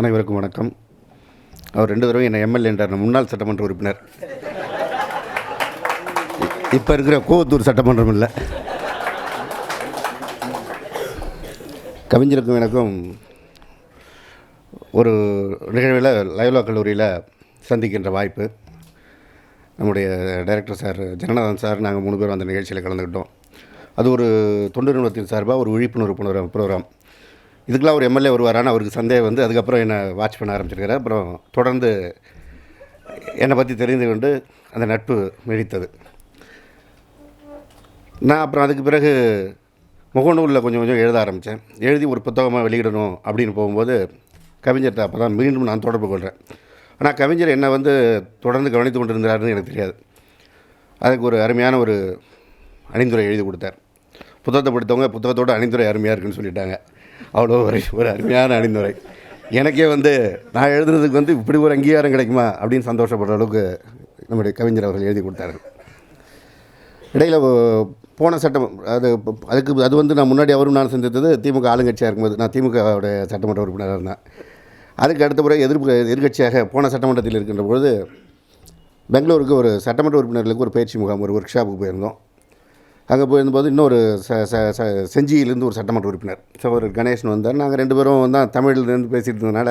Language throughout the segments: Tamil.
அனைவருக்கும் வணக்கம். அவர் ரெண்டு தடவை என்னை எம்எல்ஏ என்றார். முன்னாள் சட்டமன்ற உறுப்பினர். இப்போ இருக்கிற கோவத்தூர் சட்டமன்றம் இல்லை. கவிஞருக்கும் எனக்கும் ஒரு நிகழ்வில் லைவ்லா கல்லூரியில் சந்திக்கின்ற வாய்ப்பு. நம்முடைய டைரக்டர் சார் ஜனநாதன் சார் நாங்கள் மூணு பேரும் அந்த நிகழ்ச்சியில் கலந்துக்கிட்டோம். அது ஒரு தொண்டு நிறுவனத்தின் சார்பாக ஒரு விழிப்புணர்வு ப்ரோக்ராம். இதுக்கெலாம் இதுக்கெல்லாம் ஒரு எம்எல்ஏ வருவாரான்னு அவருக்கு சந்தேகம் வந்து அதுக்கப்புறம் என்னை வாட்ச் பண்ண ஆரம்பிச்சிருக்காரு. அப்புறம் தொடர்ந்து என்னை பற்றி தெரிந்து கொண்டு அந்த நட்பு நீடித்தது நான் அப்புறம் அதுக்கு பிறகு முகநூலில் கொஞ்சம் கொஞ்சம் எழுத ஆரம்பித்தேன் எழுதி ஒரு புத்தகமாக வெளியிடணும் அப்படின்னு போகும்போது கவிஞர்கிட்ட அப்போ தான் மீண்டும் நான் தொடர்பு கொள்கிறேன் ஆனால் கவிஞர் என்னை வந்து தொடர்ந்து கவனித்து கொண்டிருந்தாருன்னு எனக்கு தெரியாது. அதுக்கு ஒரு அருமையான ஒரு அணிந்துரை எழுதி கொடுத்தார். புத்தகத்தை படித்தவங்க புத்தகத்தோட அணிந்துரை அருமையாக இருக்குன்னு சொல்லிட்டாங்க. அவ்வளோ ஒரு ஒரு அருமையான அணிந்துரை எனக்கே வந்து நான் எழுதுனதுக்கு வந்து இப்படி ஒரு அங்கீகாரம் கிடைக்குமா அப்படின்னு சந்தோஷப்படுற அளவுக்கு நம்முடைய கவிஞர் அவர்கள் எழுதி கொடுத்தார்கள். இடையில் போன சட்டம் அது அதுக்கு அது வந்து நான் முன்னாடி அவரும் நான் சந்தித்தது திமுக ஆளுங்கட்சியாக இருக்கும்போது நான் திமுகவுடைய சட்டமன்ற உறுப்பினராக இருந்தேன். அதுக்கு அடுத்த முறை எதிர்ப்பு எதிர்கட்சியாக போன சட்டமன்றத்தில் இருக்கின்ற பொழுது பெங்களூருக்கு ஒரு சட்டமன்ற உறுப்பினர்களுக்கு ஒரு பயிற்சி முகாம் ஒரு ஒர்க் ஷாப்புக்கு போயிருந்தோம். அங்கே போயிருந்தபோது இன்னொரு ச ச ச செஞ்சியிலேருந்து ஒரு சட்டமன்ற உறுப்பினர் சகோதரர் கணேசன் வந்தார். நாங்கள் ரெண்டு பேரும் தான் தமிழ்லேருந்து பேசிகிட்டு இருந்ததுனால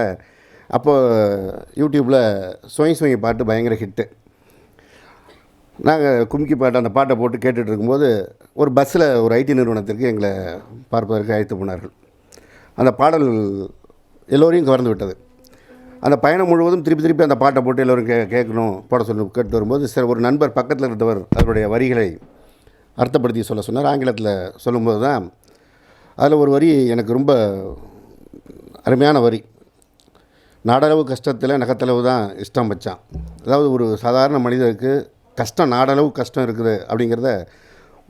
அப்போது யூடியூப்பில் சுவை சுவை பாட்டு பயங்கர ஹிட்டு நாங்கள் கும்கி பாட்டு அந்த பாட்டை போட்டு கேட்டுட்டு இருக்கும்போது ஒரு பஸ்ஸில் ஒரு ஐடி நிறுவனத்திற்கு எங்களை பார்ப்பதற்கு அழைத்து போனார்கள். அந்த பாடல் எல்லோரையும் கவர்ந்து விட்டது. அந்த பயணம் முழுவதும் திருப்பி திருப்பி அந்த பாட்டை போட்டு எல்லோரும் கே கேட்கணும் போட சொல்லி கேட்டு வரும்போது சில ஒரு நண்பர் பக்கத்தில் இருந்தவர் அவருடைய வரிகளை அர்த்தப்படுத்தி சொல்ல சொன்னார். ஆங்கிலத்தில் சொல்லும்போது தான் அதில் ஒரு வரி எனக்கு ரொம்ப அருமையான வரி. நாடளவு கஷ்டத்தில் நகத்தளவு தான் இஷ்டம் வச்சான் அதாவது ஒரு சாதாரண மனிதருக்கு கஷ்டம் நாடளவு கஷ்டம் இருக்குது அப்படிங்கிறத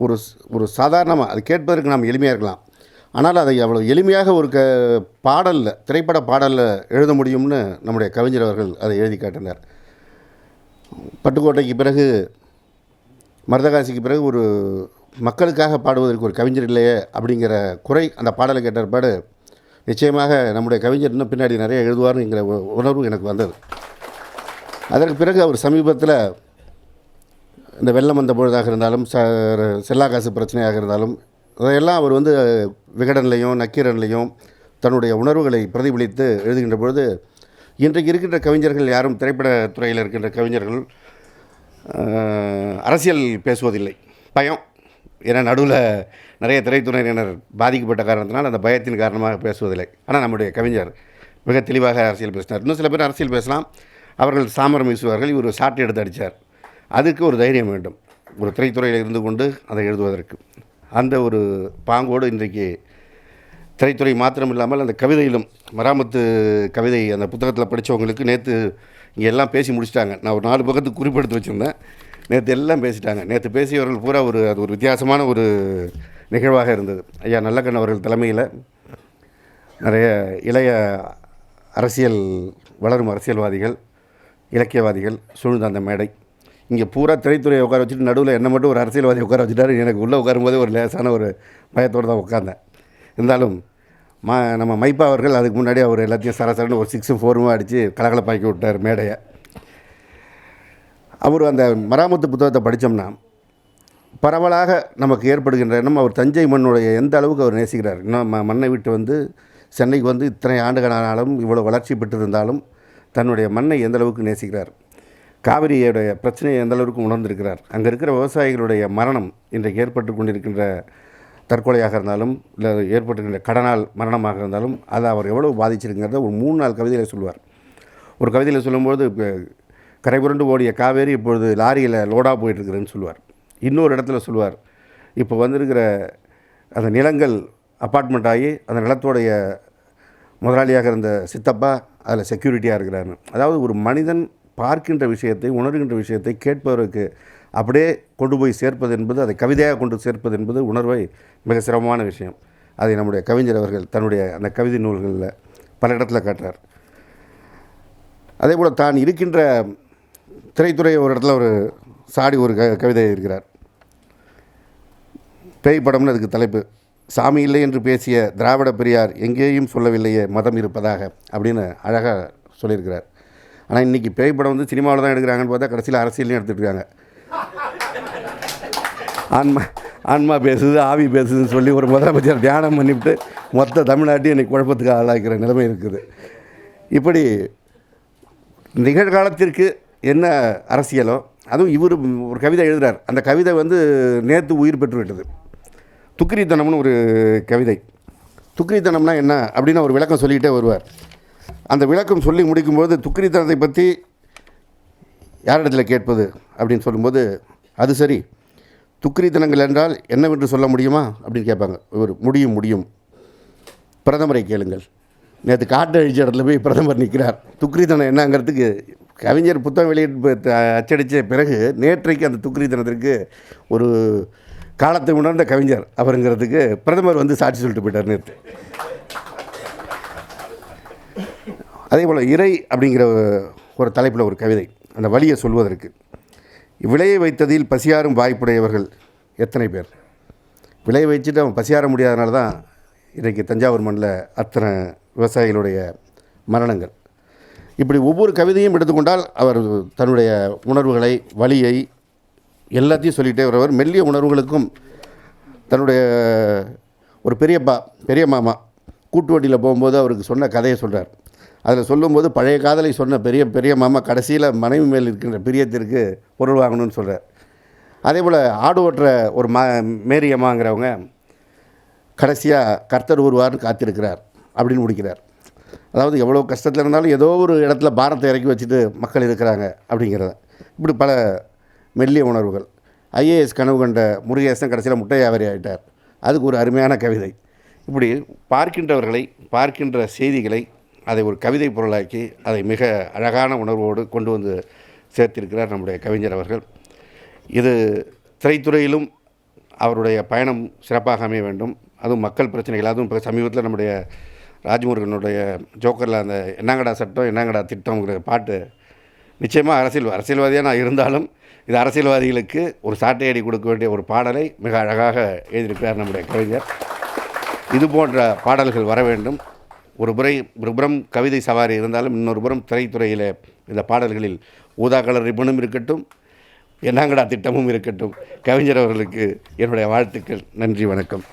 ஒரு ஒரு சாதாரணமாக அது கேட்பதற்கு நாம் எளிமையாக இருக்கலாம். ஆனால் அதை அவ்வளோ எளிமையாக ஒரு க பாடலில் திரைப்பட பாடலில் எழுத முடியும்னு நம்முடைய கவிஞர் அவர்கள் அதை எழுதி காட்டினார். பட்டுக்கோட்டைக்கு பிறகு மருதகாசிக்கு பிறகு ஒரு மக்களுக்காக பாடுவதற்கு ஒரு கவிஞர் இல்லையே அப்படிங்கிற குறை அந்த பாடலை கேட்ட பாடு நிச்சயமாக நம்முடைய கவிஞர் இன்னும் பின்னாடி நிறைய எழுதுவாருங்கிற உணர்வு எனக்கு வந்தது. அதற்கு பிறகு அவர் சமீபத்தில் இந்த வெள்ளம் வந்த பொழுதாக இருந்தாலும் ச செல்லா காசு பிரச்சனையாக இருந்தாலும் அதையெல்லாம் அவர் வந்து விகடன்லையும் நக்கீரன்லையும் தன்னுடைய உணர்வுகளை பிரதிபலித்து எழுதுகின்ற பொழுது இன்றைக்கு இருக்கின்ற கவிஞர்கள் யாரும் திரைப்பட துறையில் இருக்கின்ற கவிஞர்கள் அரசியல் பேசுவதில்லை. பயம். ஏன்னா நடுவில் நிறைய திரைத்துறையினர் பாதிக்கப்பட்ட காரணத்தினால் அந்த பயத்தின் காரணமாக பேசுவதில்லை. ஆனால் நம்முடைய கவிஞர் மிக தெளிவாக அரசியல் பேசினார். இன்னும் சில பேர் அரசியல் பேசலாம். அவர்கள் சாமரம் வீசுவார்கள். இவர் சாட்டை எடுத்து அடித்தார் அதுக்கு ஒரு தைரியம் வேண்டும். ஒரு திரைத்துறையில் இருந்து கொண்டு அதை எழுதுவதற்கு. அந்த ஒரு பாங்கோடு இன்றைக்கு திரைத்துறை மாத்திரம் இல்லாமல் அந்த கவிதையிலும் மராமத்து கவிதை அந்த புத்தகத்தில் படித்தவங்களுக்கு நேற்று இங்கே எல்லாம் பேசி முடிச்சிட்டாங்க. நான் ஒரு நாலு பக்கத்துக்கு குறிப்பெடுத்து வச்சுருந்தேன். நேற்று எல்லாம் பேசிட்டாங்க. நேற்று பேசியவர்கள் பூரா ஒரு அது ஒரு வித்தியாசமான ஒரு நிகழ்வாக இருந்தது. ஐயா நல்லக்கண் அவர்கள் தலைமையில் நிறைய இளைய அரசியல் வளரும் அரசியல்வாதிகள் இலக்கியவாதிகள் சூழ்ந்த அந்த மேடை. இங்கே பூரா திரைத்துறையை உட்கார வச்சுட்டு நடுவில் என்ன மட்டும் ஒரு அரசியல்வாதி உட்கார வச்சுட்டாரு. எனக்கு உள்ளே உட்காரும்போதே ஒரு லேசான ஒரு பயத்தோடு தான் உட்காந்தேன் இருந்தாலும் மா நம்ம மைப்பா அவர்கள் அதுக்கு முன்னாடி அவர் எல்லாத்தையும் சரசரன்னு ஒரு சிக்ஸும் ஃபோரும் அடித்து கலகலப்பாக்கி விட்டார் மேடையை. அவர் அந்த மராமத்து புத்தகத்தை படித்தோம்னா பரவலாக நமக்கு ஏற்படுகின்ற எண்ணம் அவர் தஞ்சை மண்ணுடைய எந்த அளவுக்கு அவர் நேசிக்கிறார். இன்னும் மண்ணை விட்டு வந்து சென்னைக்கு வந்து இத்தனை ஆண்டுகளானாலும் இவ்வளோ வளர்ச்சி பெற்றிருந்தாலும் தன்னுடைய மண்ணை எந்த அளவுக்கு நேசிக்கிறார்? காவிரியுடைய பிரச்சனையை எந்த அளவுக்கு உணர்ந்திருக்கிறார்? அங்கே இருக்கிற விவசாயிகளுடைய மரணம் இன்றைக்கு ஏற்பட்டு கொண்டிருக்கின்ற தற்கொலையாக இருந்தாலும் இல்லை ஏற்பட்டிருக்கின்ற கடனால் மரணமாக இருந்தாலும் அதை அவர் எவ்வளவு பாதிச்சிருக்கிறத ஒரு மூணு நாள் கவிதையில் சொல்லுவார். ஒரு கவிதையில் சொல்லும்போது இப்போ கரை புரண்டு ஓடிய காவேரி இப்பொழுது லாரியில் லோடாக போயிட்டுருக்குறேன்னு சொல்லுவார். இன்னொரு இடத்துல சொல்லுவார் இப்போ வந்திருக்கிற அந்த நிலங்கள் அப்பார்ட்மெண்ட் ஆகி அந்த நிலத்தோடைய முதலாளியாக இருந்த சித்தப்பா அதில் செக்யூரிட்டியாக இருக்கிறாருன்னு அதாவது ஒரு மனிதன் பார்க்கின்ற விஷயத்தை உணர்கின்ற விஷயத்தை கேட்பவருக்கு அப்படியே கொண்டு போய் சேர்ப்பது என்பது அதை கவிதையாக கொண்டு சேர்ப்பது என்பது உணர்வை மிக சிரமமான விஷயம். அதை நம்முடைய கவிஞர் அவர்கள் தன்னுடைய அந்த கவிதை நூல்களில் பல இடத்துல காட்டுறார். அதே போல் தான் இருக்கின்ற திரைத்துறை ஒரு இடத்துல ஒரு சாடி ஒரு க கவிதை இருக்கிறார். பேய் படம்னு அதுக்கு தலைப்பு. சாமி இல்லை என்று பேசிய திராவிட பெரியார் எங்கேயும் சொல்லவில்லையே மதம் இருப்பதாக அப்படின்னு அழகாக சொல்லியிருக்கிறார். ஆனால் இன்றைக்கி பேய் படம் வந்து சினிமாவில் தான் எடுக்கிறாங்கன்னு பார்த்தா கடைசியில் அரசியலையும் எடுத்துகிட்டு இருக்காங்க. ஆன்மா ஆன்மா பேசுது ஆவி பேசுதுன்னு சொல்லி ஒரு முதலமைச்சர் தியானம் பண்ணிவிட்டு மொத்த தமிழ்நாட்டையும் இன்னைக்கு குழப்பத்துக்கு ஆளாக்கிற நிலைமை இருக்குது. இப்படி நிகழ்காலத்திற்கு என்ன அரசியலோ அதுவும் இவர் ஒரு கவிதை எழுதுறார். அந்த கவிதை வந்து நேற்று உயிர் பெற்றுவிட்டது. துக்கிரித்தனம்னு ஒரு கவிதை. துக்கிரித்தனம்னா என்ன அப்படின்னு ஒரு விளக்கம் சொல்லிக்கிட்டே வருவார். அந்த விளக்கம் சொல்லி முடிக்கும்போது துக்கிரித்தனத்தை பற்றி யாரிடத்தில் கேட்பது அப்படின்னு சொல்லும்போது அது சரி. துக்கிரித்தனங்கள் என்றால் என்னவென்று சொல்ல முடியுமா? அப்படின்னு கேட்பாங்க. இவர் முடியும் முடியும். பிரதமரை கேளுங்கள். நேற்று காட்டு அழிச்ச இடத்துல போய் பிரதமர் நிற்கிறார் துக்ரிதனம் என்னங்கிறதுக்கு கவிஞர் புத்தகம் வெளியிட்டு அச்சடித்த பிறகு நேற்றைக்கு அந்த துக்ரிதனத்திற்கு ஒரு காலத்தை உணர்ந்த கவிஞர் அவருங்கிறதுக்கு பிரதமர் வந்து சாட்சி சொல்லிட்டு போயிட்டார் நேற்று அதே போல் இறை அப்படிங்கிற ஒரு தலைப்பில் ஒரு கவிதை. அந்த வழியை சொல்வதற்கு. விளைய வைத்ததில் பசியாரும் வாய்ப்புடையவர்கள் எத்தனை பேர்? விளைய வச்சுட்டு அவன் பசியார முடியாதனால தான் இன்றைக்கு தஞ்சாவூர் மண்ணில் அத்தனை விவசாயிகளுடைய மரணங்கள். இப்படி ஒவ்வொரு கவிதையும் எடுத்துக்கொண்டால் அவர் தன்னுடைய உணர்வுகளை வழியை எல்லாத்தையும் சொல்லிகிட்டே வருவார். மெல்லிய உணர்வுகளுக்கும் தன்னுடைய ஒரு பெரியப்பா பெரிய மாமா கூட்டு வண்டியில் போகும்போது அவருக்கு சொன்ன கதையை சொல்கிறார் அதில் சொல்லும்போது பழைய காதலை சொன்ன பெரிய பெரிய மாமா கடைசியில் மனைவி மேல் இருக்கின்ற பிரியத்திற்கு பொருள் வாங்கணும்னு சொல்கிறார். அதே போல் ஆடு ஓட்டுற ஒரு மா மேரி அம்மாங்கிறவங்க கடைசியாக கர்த்தர் ஒருவார்னு காத்திருக்கிறார் அப்படின்னு முடிக்கிறார். அதாவது எவ்வளோ கஷ்டத்தில் இருந்தாலும் ஏதோ ஒரு இடத்துல பாரத்தை இறக்கி வச்சுட்டு மக்கள் இருக்கிறாங்க அப்படிங்கிறத. இப்படி பல மெல்லிய உணர்வுகள். ஐஏஎஸ் கனவு கண்ட முருகேசன் கடைசியில் முட்டை வியாபாரி ஆகிட்டார் அதுக்கு ஒரு அருமையான கவிதை. இப்படி பார்க்கின்றவர்களை பார்க்கின்ற செய்திகளை அதை ஒரு கவிதை பொருளாக்கி அதை மிக அழகான உணர்வோடு கொண்டு வந்து சேர்த்திருக்கிறார் நம்முடைய கவிஞர் அவர்கள். இது திரைத்துறையிலும் அவருடைய பயணம் சிறப்பாக அமைய வேண்டும். அதுவும் மக்கள் பிரச்சனைகள் அதுவும் இப்போ சமீபத்தில் நம்முடைய ராஜ்முருகனுடைய ஜோக்கரில் அந்த என்னங்கடா சட்டம் என்னங்கடா திட்டம்ங்கிற பாட்டு நிச்சயமாக அரசியல் அரசியல்வாதியாக நான் இருந்தாலும் இது அரசியல்வாதிகளுக்கு ஒரு சாட்டையடி கொடுக்க வேண்டிய ஒரு பாடலை மிக அழகாக எழுதியிருக்கிறார் நம்முடைய கவிஞர். இது போன்ற பாடல்கள் வர வேண்டும். ஒரு புறை ஒரு புறம் கவிதை சவாரி இருந்தாலும் இன்னொரு புறம் திரைத்துறையில் இந்த பாடல்களில் ஊதா கலர் ரிப்பனும் இருக்கட்டும் என்னங்கடா திட்டமும் இருக்கட்டும். கவிஞர் அவர்களுக்கு என்னுடைய வாழ்த்துக்கள். நன்றி வணக்கம்.